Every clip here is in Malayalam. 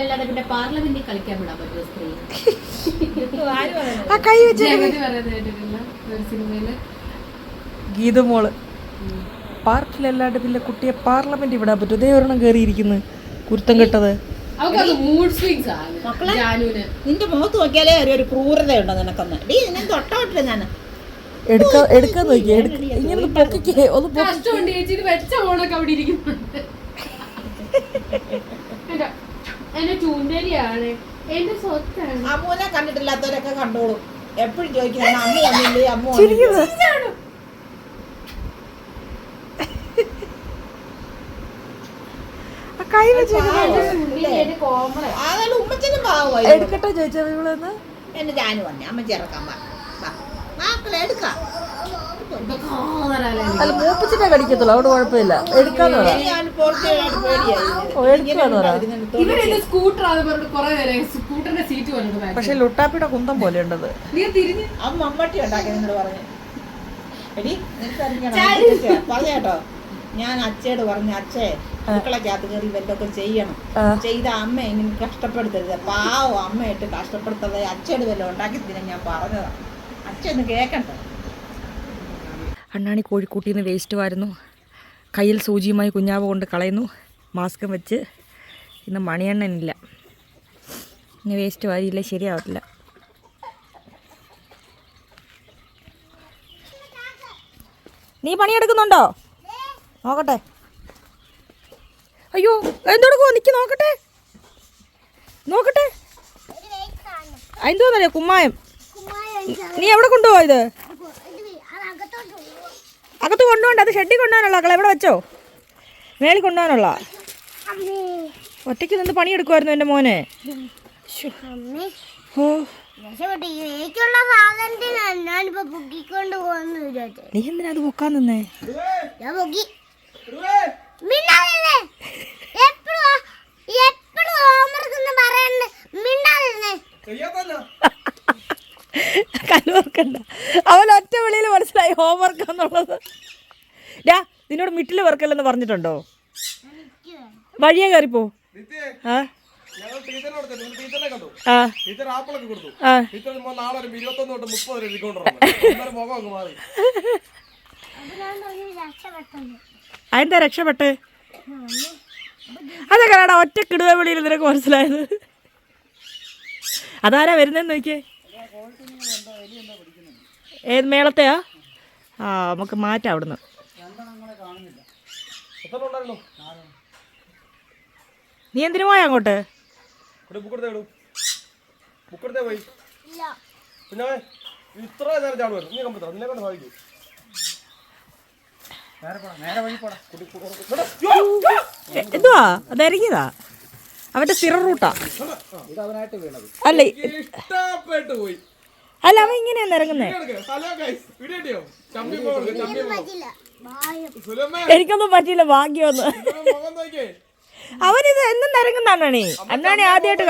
അല്ലാതെ പിന്നെ പാർലമെന്റിൽ കളിക്കാൻ വിടാൻ പറ്റുമോ സ്ത്രീ? ആ കൈ വെച്ച് ഗീതമോൾ പാർക്കിലല്ലാണ്ട് പിന്നെ കുട്ടിയെ പാർലമെന്റ് വിടാൻ പറ്റും ഇതേ ഒരെണ്ണം കയറിയിരിക്കുന്നു കുരുത്തം കെട്ടത്. അവർക്ക് മൂഡ് സ്വിങ്സ് ആണ്. ജാനുവിന്. നിന്റെ മുഖത്ത് നോക്കിയാലേ ഒരു ഒരു ക്രൂരതയുണ്ടോ നിനക്കൊന്ന്. ഡീ നിന്നെ തൊട്ടോട്ടില്ല ഞാൻ. എടുക്ക എടുക്കാൻ നോക്കി എടുക്ക ഇങ്ങനെ ഒന്ന് പൊക്കിക്കേ ഒന്ന് പൊക്കി. കഷ്ടമുണ്ട് ചേച്ചി. ഇത് വെച്ച ഓണൊക്കെ അവിടെ ഇരിക്കുന്നുണ്ട്. എന്റെ ചൂണ്ടരിയാണ്. എന്റെ സ്വത്താണ്. അമ്മൂനെ കണ്ടിട്ടില്ലാത്തവരൊക്കെ കണ്ടോളും. എപ്പോഴും ചോദിക്കുന്ന അമ്മ വന്നില്ലേ? അമ്മ കൈ വെച്ച് എന്റെ കോമള. അതായത് ഉമ്മച്ചനും പാവമായി എടുക്കട്ടെ ചോദിച്ചത് ഇവളെന്ന് എന്നെ ജാനു വന്നെ. അമ്മ ചേർക്കാൻ മക്കളെ എടുക്കാം. അല്ല മൂപ്പിച്ചിട്ടേ കടിക്കത്തുള്ളൂ അവിടെ കുഴപ്പമില്ല. എടുക്കാന്ന് പറ. ഞാൻ പോർച്ചുഗലായിട്ട് പേടിയായി ഓ, എടുക്കുവാന്ന് പറ. ഇവരെന്ത് സ്കൂട്ടറാന്ന് പറഞ്ഞിട്ട് കുറെ നേരം സ്കൂട്ടറിന്റെ സീറ്റ് വന്നിട്ട് back പക്ഷെ ലുട്ടാപ്പിയുടെ കുന്തം പോലെ ഉണ്ടത് നീ തിരിഞ്ഞ് മമ്മട്ടി പറഞ്ഞു. എടി ഞാൻ അച്ഛയോട് പറഞ്ഞു അച്ഛേ അടുക്കളക്കകത്ത് കയറി വല്ലതൊക്കെ ചെയ്യണം. ചെയ്ത അമ്മ ഇങ്ങനെ കഷ്ടപ്പെടുത്തരുത്. പാവോ അമ്മയായിട്ട് കഷ്ടപ്പെടുത്തത് അച്ഛയോട് വല്ലതും ഉണ്ടാക്കി തരാൻ ഞാൻ പറഞ്ഞതാണ് അച്ഛ ഒന്ന് കേക്കണ്ട? അണ്ണാണി കോഴിക്കൂട്ടിൽ നിന്ന് വേസ്റ്റ് വരുന്നു. കയ്യിൽ സൂചിയുമായി കുഞ്ഞാവ് കൊണ്ട് കളയുന്നു. മാസ്കും വെച്ച്. ഇന്ന് മണിയണ്ണനില്ല. ഇനി വേസ്റ്റ് വാരിയില്ല? ശരിയാവത്തില്ല. നീ പണിയെടുക്കുന്നുണ്ടോ? നോക്കട്ടെ. അയ്യോ എന്തെടുക്കുമോ നിൽക്കി നോക്കട്ടെ. നോക്കട്ടെ. എന്തോന്നല്ലേ കുമ്മായം. നീ എവിടെ കൊണ്ടുപോവാ ഇത് അകത്ത് കൊണ്ടുപോകണ്ട അത് ഷെഡിൽ കൊണ്ടുപോകാനുള്ള അക്കളെ എവിടെ വെച്ചോ? മേളിൽ കൊണ്ടുപോകാനുള്ള. ഒറ്റയ്ക്ക് നിന്ന് പണിയെടുക്കുമായിരുന്നു എന്റെ മോനെ. നീ എന്തിനാ അത് പൊക്കാൻ നിന്നേ? എപ്പോഴും കല്ലുവർക്കണ്ട അവൻ ഒറ്റ വിളിയിൽ മനസ്സിലായി ഹോംവർക്ക് എന്നുള്ളത് ഡാ നിന്നോട് മിട്ടിൽ വർക്കല്ലെന്ന് പറഞ്ഞിട്ടുണ്ടോ? വഴിയെ കയറിപ്പോ. ആ? അതെന്താ രക്ഷപ്പെട്ട്? അതൊക്കെ ഒറ്റ കിടുവ വിളിയിൽ നിനക്ക് മനസ്സിലായത്. അതാരാ വരുന്നതെന്ന് നോക്കിയേ. ഏത് മേളത്തെയാ? ആ നമുക്ക് മാറ്റാം അവിടുന്ന്. എത്ര ഉണ്ടായിരുന്നു നീ എന്തിനു പോയാ അങ്ങോട്ട്? ഇത്ര നേരം നീ കമ്പത്ര നിന്നെ കൊണ്ട് സാധിക്കൂ എ- എന്തുവാ? അത് ഇറങ്ങിയതാ അവന്റെ സ്ഥിര റൂട്ടാ. അല്ല ഇ- ഇഷ്ടപ്പെട്ടു പോയി. അല്ല അവൻ ഇങ്ങനെയാണ് ഇറങ്ങുന്നേ എടുക്ക്. ഹലോ ഗൈസ് വീഡിയോ ഇട്ടിയോ ചമ്പി പോകുന്നു ചമ്പി എനിക്കൊന്നും പറ്റിയില്ല ഭാഗ്യമൊന്ന് അവനിത് എന്നും ഇറങ്ങുന്ന അണ്ണാണി. അണ്ണാണി ആദ്യമായിട്ട്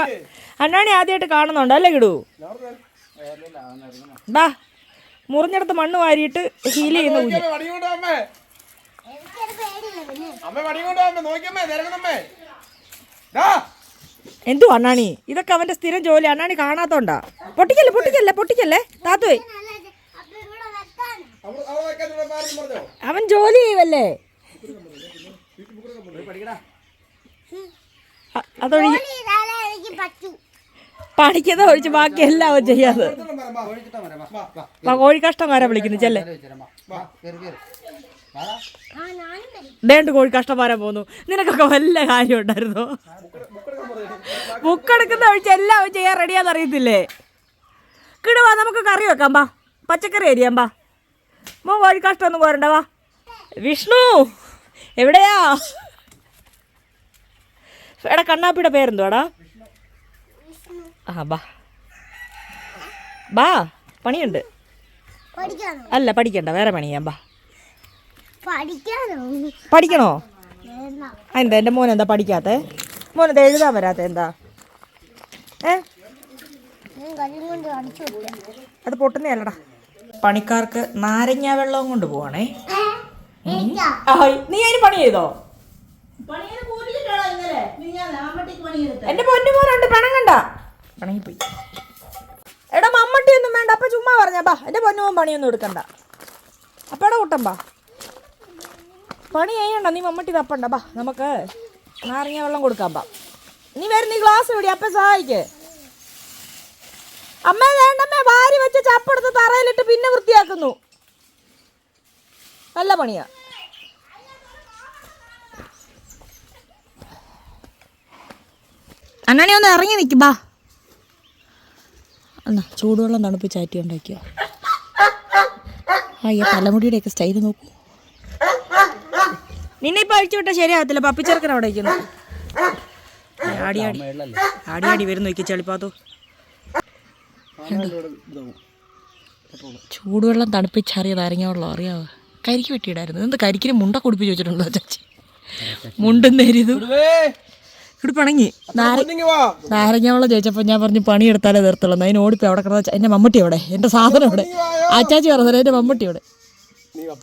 അണ്ണാണി ആദ്യമായിട്ട് കാണുന്നുണ്ട്. അല്ലേ കിടൂ? ബാ മുറിഞ്ഞെടുത്ത് മണ്ണ് വാരിയിട്ട് ഹീൽ ചെയ്യുന്ന കുഞ്ഞ്. നോക്കിയമ്മേ വടി കൊണ്ടോ അമ്മേ? അമ്മ വടി കൊണ്ടോ അമ്മ? നോക്കിയമ്മേ നിരങ്ങണമ്മേ ഡാ എന്തു അണ്ണാണി? ഇതൊക്കെ അവന്റെ സ്ഥിരം ജോലി. അണ്ണാണി കാണാത്തോണ്ടാ. പൊട്ടിക്കല്ലേ പൊട്ടിക്കല്ലേ പൊട്ടിക്കല്ലേ? താത്തുവേ അവൻ ജോലി ചെയ്യുവല്ലേ? അ- അതൊഴിച്ച് ഇതാലേ എനിക്ക് പറ്റൂ പണിക്കുന്ന ഒഴിച്ച് ബാക്കി എല്ലാം അവൻ ചെയ്യാതെ. കോഴിക്കഷ്ടം വരെ വിളിക്കുന്നു ചെല്ലേ. ദേണ്ട് കോഴി വരാൻ പോന്നു നിനക്കൊക്കെ വല്ല കാര്യം ഉണ്ടായിരുന്നോ? ബുക്കെടുക്കുന്ന ഒഴിച്ച് എല്ലാം ചെയ്യാൻ റെഡിയാന്ന് അറിയത്തില്ലേ? കിടുവാ നമുക്ക് കറി വെക്കാം ബാ പച്ചക്കറി അരിയാം ബാ മോ കോഴി ഒന്നും പോരണ്ട വാ. വിഷ്ണു എവിടെയാ? എടാ കണ്ണാപ്പിയുടെ പേരെന്തുവാടാ ആ ബാ ബാ പണിയുണ്ട്. അല്ല പഠിക്കണ്ട വേറെ പണിയാം ബാ പഠിക്കണോ? എന്താ എന്റെ മോൻ എന്താ പഠിക്കാത്ത? മോനെ എഴുതാൻ വരാത്ത എന്താ? ഏ? അത് പൊട്ടുന്നതല്ലടാ പണിക്കാർക്ക് നാരങ്ങ വെള്ളവും കൊണ്ട് പോവാണേ. എനിക്കാ നീ അതിന് പണി ചെയ്തോ? എന്റെ പൊന്നു പോലുണ്ട് പണം കണ്ട. പണങ്ങി പോയി എടാ മമ്മട്ടി ഒന്നും വേണ്ട അപ്പൊ ചുമ്മാ പറഞ്ഞാ ബാ എന്റെ പൊന്നു പോകും പണിയൊന്നും എടുക്കണ്ട. അപ്പടാ കൂട്ടം ബാ പണി ചെയ്യണ്ട നീ മമ്മട്ടി തപ്പണ്ട. ബാ നമുക്ക് നാരങ്ങ വെള്ളം കൊടുക്കാം ബാ. നീ വരും നീ ഗ്ലാസ് ഇവിടെ അപ്പം സഹായിക്ക്. അമ്മ വേണ്ടമ്മേ വാരി വെച്ച് ചപ്പെടുത്ത് തറയിലിട്ട് പിന്നെ വൃത്തിയാക്കുന്നു. നല്ല പണിയാ. അന്നാണി ഒന്ന് ഇറങ്ങി നിൽക്കും ബാ. എന്നാ ചൂടുവെള്ളം തണുപ്പിച്ചാറ്റി ഉണ്ടാക്കിയോ ആ ഈ തലമുടിയുടെയൊക്കെ സ്റ്റൈൽ നോക്കൂ. നിന്നെ ഇപ്പൊ അഴിച്ചു വിട്ടാൽ ശരിയാകത്തില്ല. പപ്പിച്ചെറുക്കൻ അവിടെ ഇരിക്കുന്നു. ആടി ആടി. ആടി ആടി വരുന്നു നോക്കി ചെളിപ്പാത്തു. ചൂടുവെള്ളം തണുപ്പിച്ചറിയത് അരങ്ങ വെള്ളം അറിയാവോ? കരിക്ക് വെട്ടിയിടായിരുന്നു. എന്ത് കരിക്കിന് മുണ്ട കുടിപ്പിച്ച് വെച്ചിട്ടുണ്ടോ ചാച്ചി? മുണ്ടും നേരിയതും ഇവിടെ പണങ്ങി. നാരങ്ങ വെള്ളം ചോദിച്ചപ്പോൾ ഞാൻ പറഞ്ഞു പണിയെടുത്താലേ തീർത്തുള്ളൂ. അതിന് ഓടിപ്പോ അവിടെ കിടന്ന എന്റെ മമ്മൂട്ടി അവിടെ എന്റെ സാധനം അവിടെ അച്ചാച്ചി പറഞ്ഞത് എന്റെ മമ്മൂട്ടി അവിടെ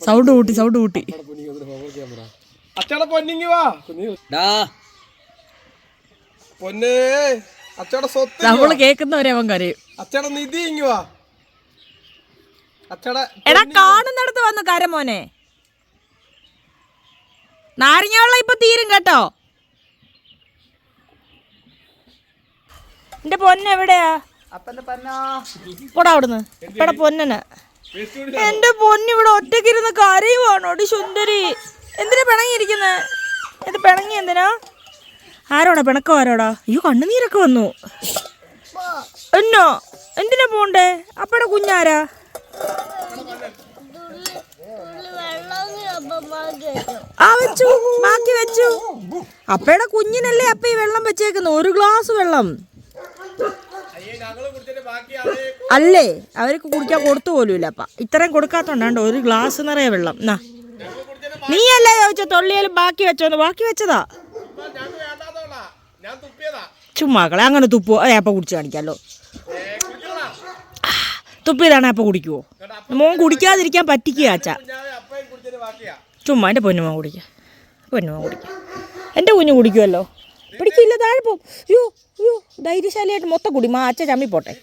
സൗണ്ട് കൂട്ടി സൗണ്ട് കൂട്ടി. അച്ചയുടെ പൊന്നിങ്ങി വാ. ഡാ. പൊന്നേ അച്ചാടെ സ്വത്ത് നമ്മൾ കേക്കുന്നവരെ അവൻ കരയും. അച്ചാടെ നിധി ഇങ്ങി വാ. അച്ചയുടെ എടാ കാണുന്നിടത്ത് വന്ന് കര മോനെ. നാരങ്ങ വെള്ളം ഇപ്പൊ തീരും കേട്ടോ. എന്റെ പൊന്നെവിടെയാ പന്നോ. കൂടെ അവിടുന്ന്. ഇവിടെ പൊന്നന്. എന്റെ പൊന്നിവിടെ ഒറ്റക്കിരുന്ന് കരയുവാണോടി സുന്ദരി. എന്തിനാ പിണങ്ങിയിരിക്കുന്നത് ഇത് പിണങ്ങി എന്തിനാ? ആരോടാ? പിണക്കം ആരോടാ? അയ്യോ കണ്ണുനീരൊക്കെ വന്നു. എന്നോ? എന്തിനാ പോണ്ടേ? അപ്പടെ കുഞ്ഞാരാ? ആ വെച്ചു. ബാക്കി വെച്ചു. അപ്പയുടെ കുഞ്ഞിനല്ലേ അപ്പ ഈ വെള്ളം വെച്ചേക്കുന്നു? ഒരു ഗ്ലാസ് വെള്ളം. അല്ലേ? അവർക്ക് കുടിക്കാൻ കൊടുത്തു പോലും ഇല്ല അപ്പ. ഇത്രയും കൊടുക്കാത്തോണ്ടാണ്ട് ഒരു ഗ്ലാസ് നിറയെ വെള്ളം. എന്നാ നീയല്ലേ ചോദിച്ച തൊള്ളിയാലും ബാക്കി വെച്ചോന്ന്. ബാക്കി വെച്ചതാ? ചുമ്മാക്കളെ അങ്ങനെ തുപ്പോ. ഏപ്പ കുടിച്ചു കാണിക്കാലോ. തുപ്പിയതാണ് ഏപ്പ കുടിക്കുവോ? മോൻ കുടിക്കാതിരിക്കാൻ പറ്റിക്കുക അച്ഛാ. ചുമ്മാ എന്റെ പൊന്നുമോൻ കുടിക്ക. പൊന്നുമോൻ കുടിക്കുക എന്റെ കുഞ്ഞു കുടിക്കുമല്ലോ പിടിക്കില്ല താഴെ പോകും ധൈര്യശാലിയായിട്ട് മൊത്തം കുടി. മാ അച്ഛ ചമ്മി പോട്ടെ.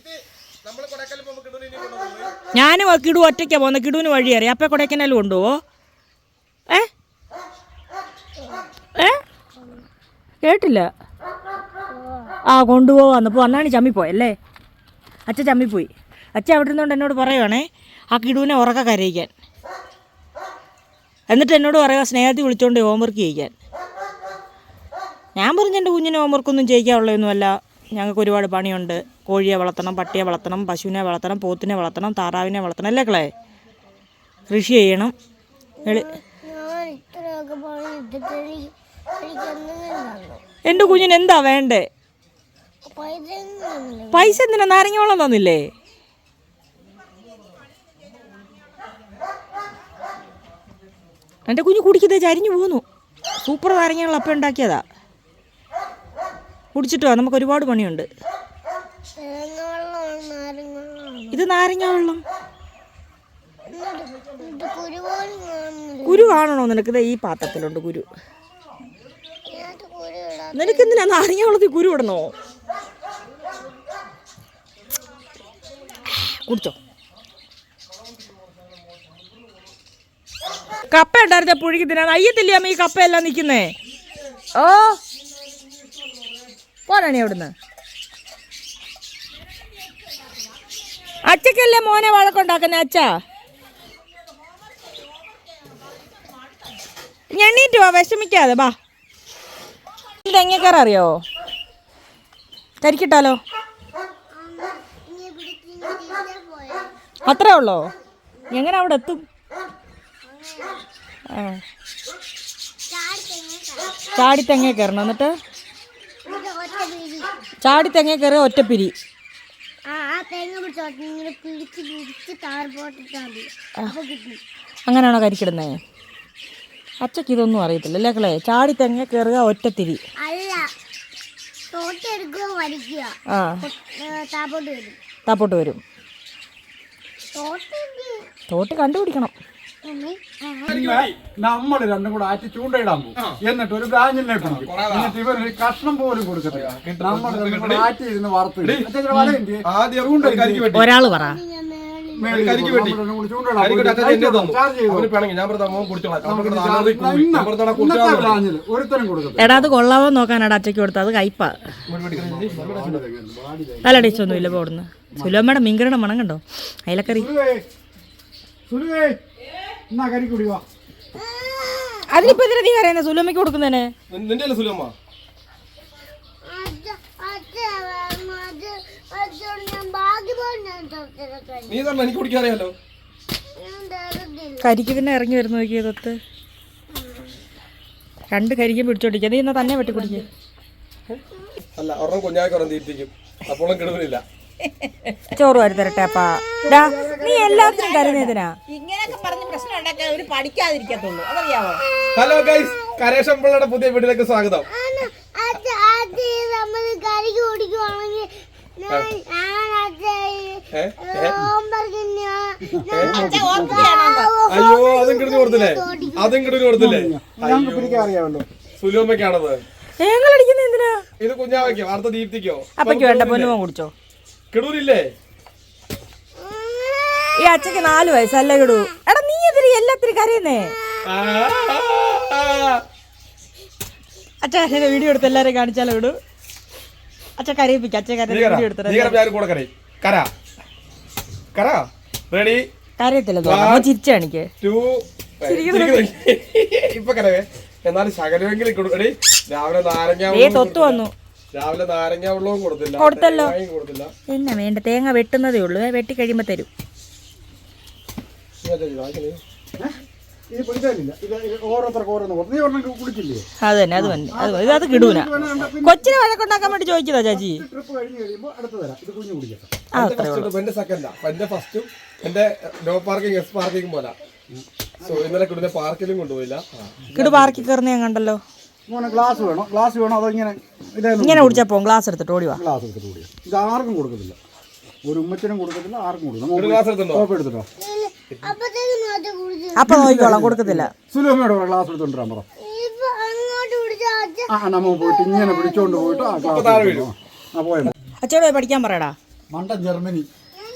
ഞാനും കിടു ഒറ്റയ്ക്കാണ് പോകുന്നത്. കിടുവിന് വഴി അറിയാം. അപ്പം കൊടൈക്കനാലും കൊണ്ടുപോവോ? ഏ? ഏ? കേട്ടില്ല. ആ കൊണ്ടുപോവാന്ന് അപ്പോൾ അന്നാണ് ചമ്മിപ്പോയല്ലേ അച്ഛ ചമ്മിപ്പോയി. അച്ഛൻ അവിടെ നിന്നുകൊണ്ട് എന്നോട് പറയുവാണേ ആ കിടുവിനെ ഉറക്ക കരയിക്കാൻ. എന്നിട്ട് എന്നോട് പറയുക സ്നേഹത്തിൽ വിളിച്ചുകൊണ്ട് ഹോംവർക്ക് ചെയ്യിക്കാൻ. ഞാൻ പറഞ്ഞു എന്റെ കുഞ്ഞിനെ ഹോംവർക്കൊന്നും ചെയ്യിക്കാനുള്ളതൊന്നുമല്ല. ഞങ്ങൾക്ക് ഒരുപാട് പണിയുണ്ട്. കോഴിയെ വളർത്തണം പട്ടിയെ വളർത്തണം പശുവിനെ വളർത്തണം പോത്തിനെ വളർത്തണം താറാവിനെ വളർത്തണം. അല്ലേ ക്കളേ കൃഷി ചെയ്യണം. എളി പണി തന്നു എന്റെ കുഞ്ഞിന് എന്താ വേണ്ടേ? പൈസ എന്തിനാ? നാരങ്ങ വെള്ളം തന്നില്ലേ? എന്റെ കുഞ്ഞ് കുടിക്കുന്നത് ചരിഞ്ഞു പോന്നു. സൂപ്പർ നാരങ്ങ അപ്പം ഉണ്ടാക്കിയതാ. കുടിച്ചിട്ട് വാ നമുക്ക് ഒരുപാട് പണിയുണ്ട്. ഇത് നാരങ്ങ വെള്ളം എന്നിട്ട് ഇത് കുരുപോലും കാണുന്നില്ല കുരു കാണണോ നിനക്ക്? ഈ പാത്രത്തിലുണ്ട് കുരു നിനക്ക് എന്തിനാ? നാരങ്ങ വെള്ളത്തിൽ കുരു ഇടണോ? കുടിച്ചോ. കപ്പ ഉണ്ടായിരുന്ന പുഴുക്ക് തിന്നാൻ അയ്യത്തില്ലേ അമ്മ ഈ കപ്പയെല്ലാം നിൽക്കുന്നേ? ഓ. പോരാണി അവിടുന്ന്. അച്ചക്കല്ലേ മോനെ വഴക്കുണ്ടാക്കുന്നേ? അച്ഛാ ഞെണ്ണീറ്റ് വാ വിഷമിക്കാതെ ബാ തെങ്ങേക്കറ അറിയോ കരിക്കിട്ടാലോ? അത്രേ ഉള്ളോ? എങ്ങനെ അവിടെ എത്തും? ചാടി തെങ്ങ കയറണം എന്നിട്ട്? ചാടി തെങ്ങേ കയറി ഒറ്റപ്പിരി അങ്ങനെയാണോ കരിക്കിടുന്നേ? അച്ചയ്ക്ക് ഇതൊന്നും അറിയത്തില്ല അല്ലേ കളേ ചാടി തെങ്ങ കയറുക ഒറ്റത്തിരി ആ. താപ്പോട്ട് വരും. തോട്ട് കണ്ടുപിടിക്കണം. നമ്മൾ രണ്ടും കൂടെ ആറ്റി ചൂണ്ടയിടാൻ പോകും. എന്നിട്ട് ഒരു ബ്രാഞ്ചിനെ എന്നിട്ട് എന്നിട്ട് ഒരു കഷ്ണം പോലും കൊടുക്കത്തില്ല. നമ്മൾ രണ്ടും കൂടെ ആറ്റി ഇരുന്ന് വെട്ടി ഒരാൾ പറ. കരിക്ക് വെട്ടി. കരിക്ക് പോയി. വെട്ടി അച്ഛൻ എന്നെ തന്നു. അവന് പിണങ്ങി. ഞാൻ പറഞ്ഞ മോൻ കുടിച്ചോളാം. നാലാമത് കുടി. കുടിച്ചാൽ. കൊടുക്കത്തില്ല എടാ അത് കൊള്ളാവോ നോക്കാനാടാ അച്ചക്ക് കൊടുത്തത് അത് കയ്പാ. നല്ല ടേസ്റ്റ് ഒന്നും ഇല്ല പോടുന്ന് സുലോമ്മയുടെ മീൻകറിയുടെ മണം കണ്ടോ അയലക്കറി അതിനിപ്പോ എന്തിനാ നീ പറയുന്നത് സുലഭമ്മയ്ക്ക് കൊടുക്കുന്നതിന് നിന്റെ സുലമ്മ അത് അത് അത് അത് ഞാൻ ബാക്കി പോയി നീ തന്നെ എനിക്ക് കുടിക്കാറിയാലോ ഞാൻ തരത്തില്ല കരിക്ക് പിന്നെ ഇറങ്ങി വരുന്ന നോക്കിയതൊത്ത് രണ്ട് കരിക്കും പിടിച്ചോണ്ടിരിക്കുക നീ എന്നാ തന്നെ വെട്ടി കുടിക്കുക അല്ല ഒരെണ്ണം കുഞ്ഞാക്കൊരം തീറ്റിക്കും. അപ്പോഴും കിടുന്നില്ല. ചോറ് വാരി തരട്ടെ അപ്പാ. നീ എല്ലാത്തിനും കരുന്നതിനാ ഇങ്ങനെയൊക്കെ പറഞ്ഞ് പ്രശ്നം ഉണ്ടാക്കാൻ അവർ പഠിക്കാതിരിക്കത്തുള്ളൂ. അതറിയാവോ? ഹലോ ഗൈസ് കരേഷൻ പിള്ളയുടെ പുതിയ വീട്ടിലേക്ക് സ്വാഗതം. അയ്യോ അതും കിടന്നു കൊടുത്തില്ലേ അതും കിടന്നു കൊടുത്തില്ലേ അറിയാമല്ലോ സുലോമയ്ക്കാണത്. ഞങ്ങളടിക്കുന്ന എന്തിനാ? ഇത് കുഞ്ഞാവയ്ക്കോ അടുത്ത ദീപ്തിക്കോ? അപ്പയ്ക്ക് വേണ്ട പൊന്നുമോ കുടിച്ചോ. കിടൂരില്ലേ? ഈ അച്ഛക്ക് നാല് വയസ്സല്ലേ കിടൂ. എടാ നീ എതിരി എല്ലാത്തിനും കരയുന്നേ? അച്ഛ വീഡിയോ എടുത്ത് എല്ലാരെയും കാണിച്ചാലോ വിടൂ. കരയിപ്പിക്ക കര വീഡിയോ എടുത്തിട്ട് ഞാൻ കൂടെ കരയും. കര. കര. റെഡി കരയത്തില്ല ഇപ്പൊ കരവേ. എന്നാലും ശകലമെങ്കിലും കൊടു- എടീ, രാവിലെ നാരങ്ങ ഏ വെള്ളവും വന്നു. രാവിലെ നാരങ്ങ വെള്ളവും കൊടുത്തില്ല. എന്നാ വേണ്ട തേങ്ങ വെട്ടുന്നതേ ഉള്ളൂ. വെട്ടി കഴിയുമ്പോ തരും. ഇത് വാങ്ങിക്കണേ. ഇത് പിടിക്കാനില്ല ഇത് ഓരോരുത്തർക്ക് ഓരോന്ന് കൊടുത്തു. നീ ഒരെണ്ണം അത് തന്നെ അത് തന്നെ. അത് മതി. ഇത് അത് കിടൂന കൊച്ചിനെ വഴക്കുണ്ടാക്കാൻ വേണ്ടി ചോദിച്ചതാ ചാച്ചി. ട്രിപ്പ് കഴിഞ്ഞ് കഴിയുമ്പോൾ അടുത്ത തരാം. ഇത് കുഞ്ഞു കുടിക്കട്ടെ. ആ എന്റെ first ഉള്ളൂ. എന്റെ സെക്കൻഡാ എന്റെ ഫസ്റ്റും എന്റെ നോ പാർക്കിംഗ് എസ് പാർക്കിംഗ് പോലെ. സോ ഇന്നലെ പാർക്കിലും കൊണ്ടുപോയില്ല. കിടു പാർക്കി കയറുന്ന ഞാൻ കണ്ടല്ലോ. മോനെ ഗ്ലാസ് വേണോ? ഗ്ലാസ് വേണോ അതോ ഇങ്ങനെ ഇതായിരുന്നു ഇങ്ങനെ കുടിച്ചാ പോകും ഗ്ലാസ് എടുത്തിട്ട് ഓടി വാ. ഗ്ലാസ് എടുത്തിട്ട് കൂടിയ ഇത് ആർക്കും കൊടുക്കത്തില്ല. ഒരു ഉമ്മച്ചനും കൊടുക്കത്തില്ല ആർക്കും ഒരു ഗ്ലാസ് എടുത്തിട്ടോ? അപ്പൊ നോക്കിക്കോളാം കൊടുക്കത്തില്ല. സുലഭമയോട് ക്ലാസ് എടുത്തോണ്ടിരാൻ പറ. ഇപ്പൊ അങ്ങോട്ട് കുടിച്ച ആ നമ്മ പോയിട്ട് ഇങ്ങനെ പിടിച്ചോണ്ട് പോയിട്ട് ആ ഗ്ലാസ് താഴെ എടുത്തോ. ആ പോയ അച്ഛനോട് പോയി പഠിക്കാൻ പറയടാ. മണ്ട ജർമ്മനി.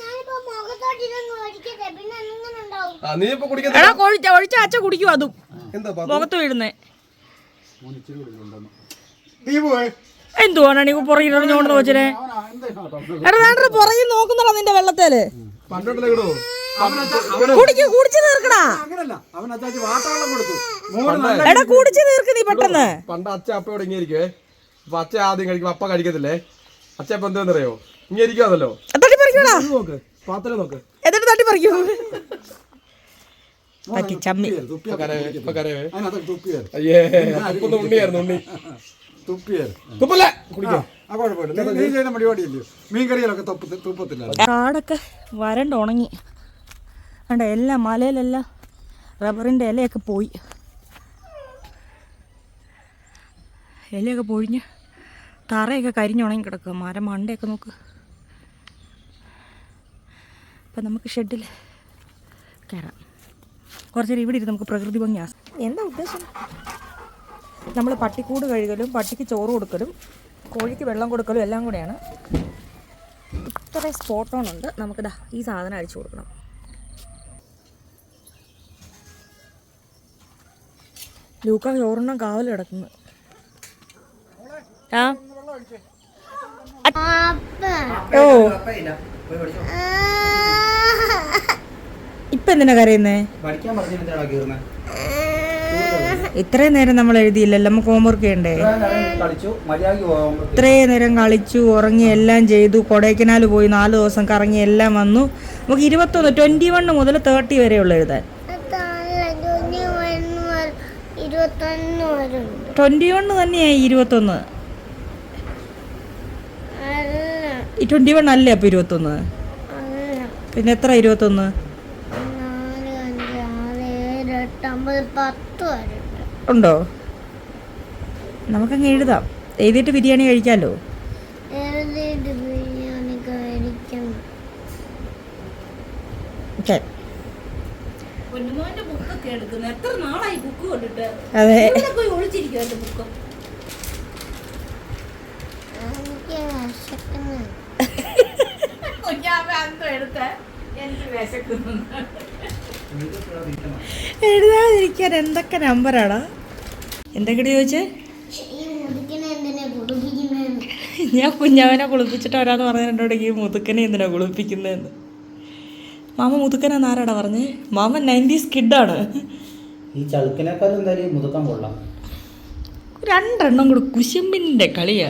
ഞാനിപ്പോ മുഖത്തോട്ടിരങ്ങ് ഒഴിക്കട്ടെ പിന്നെ അങ്ങനെ ഉണ്ടാവും? ആ നീ ഇപ്പൊ കുടിക്കുന്ന എടാ കൊഴിച്ച ഒഴിച്ച അച്ഛൻ കുടിക്കും അതും. മുഖത്ത് വീഴുന്നേ. എന്തുവാണ് അവനാ എന്താ കേട്ടോ എടാ വേണ്ട പുറകിൽ നോക്കുന്നുള്ള നിന്റെ വെള്ളത്തേൽ? പണ്ടോട്ടില്ല കിടൂ കുടിക്കൂ കുടിച്ചു തീർക്കടാ. എടാ കുടിച്ചു തീർക്ക് നീ പെട്ടെന്ന്. പണ്ട് അച്ഛ അപ്പയോട് ഇങ്ങനെ ഇരിക്കുവേ അപ്പൊ അച്ഛ ആദ്യം കഴിക്കും അപ്പ കഴിക്കത്തില്ലേ? അച്ഛ അപ്പൊ എന്താന്നറിയോ? ഇങ്ങനെ ഇരിക്കുവാന്നല്ലോ തട്ടി പറിക്കടാ. നോക്ക് പാത്രം നോക്ക്. എന്നിട്ട് തട്ടി പറിക്കൂ. പറ്റി ചമ്മി. തുപ്പി ഇപ്പൊ കരവേ ഇപ്പൊ കരവേ അതിനകത്ത് തുപ്പിയായിരുന്നു അയ്യേ അപ്പൊന്ന് ഉണ്ണിയായിരുന്നു ഉണ്ണി തുപ്പിയായിരുന്നു ആ കുഴപ്പമില്ല. നീ- നീ മീൻ കറിയിലൊക്കെ തുപ്പ തുപ്പത്തില്ല. കാടൊക്കെ വരണ്ട് ഉണങ്ങി കണ്ട എല്ലാം മലയിലെല്ലാം റബ്ബറിന്റെ ഇലയൊക്കെ പോയി. ഇലയൊക്കെ പൊഴിഞ്ഞ് തറയൊക്കെ കരിഞ്ഞുണങ്ങി കിടക്കുക മരം മണ്ടയൊക്കെ നോക്ക്. അപ്പം നമുക്ക് ഷെഡിൽ കയറാം. കുറച്ച് നേരം ഇവിടെ ഇരുന്ന് നമുക്ക് പ്രകൃതി ഭംഗി ആസ് എന്താ ഉദ്ദേശം? നമ്മൾ പട്ടിക്കൂട് കഴുകലും പട്ടിക്ക് ചോറ് കൊടുക്കലും കോഴിക്ക് വെള്ളം കൊടുക്കലും എല്ലാം കൂടെയാണ്. ഇത്ര സ്പോട്ടോണുണ്ട് ഓൺ ഉണ്ട്. നമുക്ക് ദാ ഈ സാധനം അടിച്ചു കൊടുക്കണം. ലൂക്ക ചോറുണ്ണം കാവൽ കിടക്കുന്നു. ആ? അപ്പ. ഓ. ഇപ്പൊ എന്തിനാ കരയുന്നേ? ഇത്രയും നേരം നമ്മൾ എഴുതിയില്ലല്ലോ നമുക്ക് ഹോംവർക്ക് ചെയ്യണ്ടേ? ഇത്രയും നേരം കളിച്ചു ഉറങ്ങി എല്ലാം ചെയ്തു കൊടൈക്കനാൽ പോയി നാല് ദിവസം കറങ്ങി എല്ലാം വന്നു. നമുക്ക് ഇരുപത്തൊന്ന് ട്വന്റി വൺ മുതൽ തേർട്ടി വരെയുള്ള എഴുതാൻ. ഇരുപത്തൊന്ന് വണ് ട്വന്റി തന്നെയായി ഇരുപത്തൊന്ന്. ട്വന്റി വൺ അല്ലേ അപ്പോൾ ഇരുപത്തൊന്ന്? പിന്നെ എത്ര ഇരുപത്തൊന്ന്? ഉണ്ടോ? നമുക്കങ്ങ് എഴുതാം. എഴുതിയിട്ട് ബിരിയാണി കഴിക്കാമല്ലോ എഴുതിയിട്ട് ബിരിയാണി കഴിക്കണം ഓക്കെ എടുക്കുന്നത് എത്ര നാളായി ബുക്ക് കൊണ്ടിട്ട്? അതെ. പോയി ഒളിച്ചിരിക്കും എന്റെ ബുക്ക് എഴുതാതിരിക്കാൻ എന്തൊക്കെ നമ്പറാടാ? എന്തൊക്കെ ചോദിച്ചേ? ഞാൻ കുഞ്ഞാവനെ കുളിപ്പിച്ചിട്ട് വരാന്ന് പറഞ്ഞ എന്നോട് ഈ മുതുക്കനെ എന്തിനാ കുളിപ്പിക്കുന്നതെന്ന്? മാമ മുതുക്കനെന്ന് ആരാടാ പറഞ്ഞേ? മാമ നയന്റീസ് കിഡാണ്. ഈ ചളുക്കിനേക്കാളും എന്തായാലും മുതുക്കാൻ കൊള്ളാം. രണ്ടെണ്ണം കൂടെ കുശുമ്പിന്റെ കളിയാ?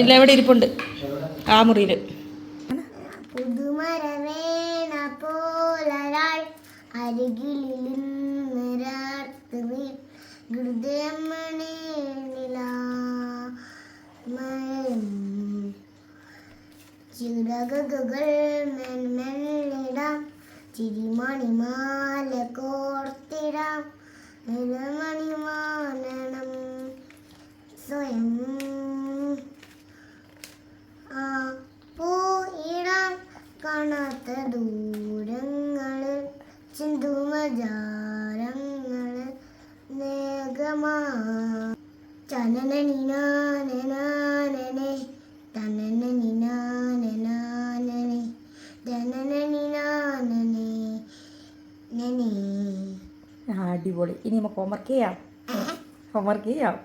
ഇല്ല എവിടെ ഇരിപ്പുണ്ട്? ആ മുറിയിൽ പുതുമരവേണ പോലൊരാൾ അരികിലിരുന്നിരാർത്ത് നീ ചിറകുകൾ മെൻമെല്ലിടാം ചിരിമണിമാല കോർത്തിടാം. മണിമാനണം സ്വയം ഇനി നമുക്ക് ഹോംവർക്ക് ചെയ്യാം ഹോംവർക്ക് ചെയ്യാം